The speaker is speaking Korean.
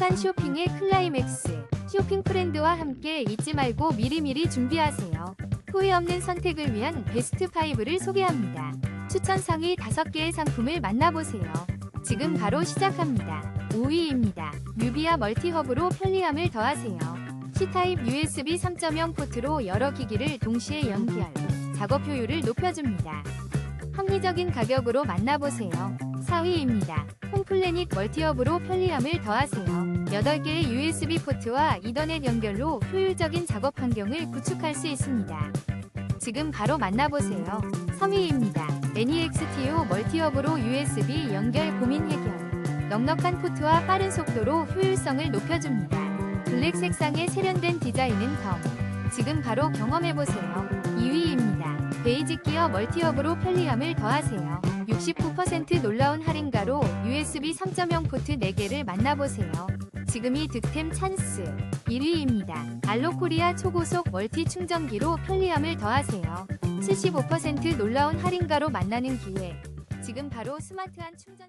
넉넉한 쇼핑의 클라이맥스. 쇼핑 프렌드와 함께 잊지 말고 미리미리 준비하세요. 후회 없는 선택을 위한 베스트 5를 소개합니다. 추천 상위 5개의 상품을 만나보세요. 지금 바로 시작합니다. 5위입니다. 뉴비아 멀티허브로 편리함을 더하세요. C타입 USB 3.0 포트로 여러 기기를 동시에 연결, 작업 효율을 높여줍니다. 합리적인 가격으로 만나보세요. 4위입니다. 홈플래닛 멀티허브로 편리함을 더하세요. 8개의 USB 포트와 이더넷 연결로 효율적인 작업 환경을 구축할 수 있습니다. 지금 바로 만나보세요. 3위입니다. NEXTO 멀티허브로 USB 연결 고민 해결. 넉넉한 포트와 빠른 속도로 효율성을 높여줍니다. 블랙 색상의 세련된 디자인은 덤. 지금 바로 경험해보세요. 2위입니다. 베이직 기어 멀티허브로 편리함을 더하세요. 69% 놀라운 할인가로 USB 3.0 포트 4개를 만나보세요. 지금이 득템 찬스. 1위입니다. 알로코리아 초고속 멀티 충전기로 편리함을 더하세요. 75% 놀라운 할인가로 만나는 기회. 지금 바로 스마트한 충전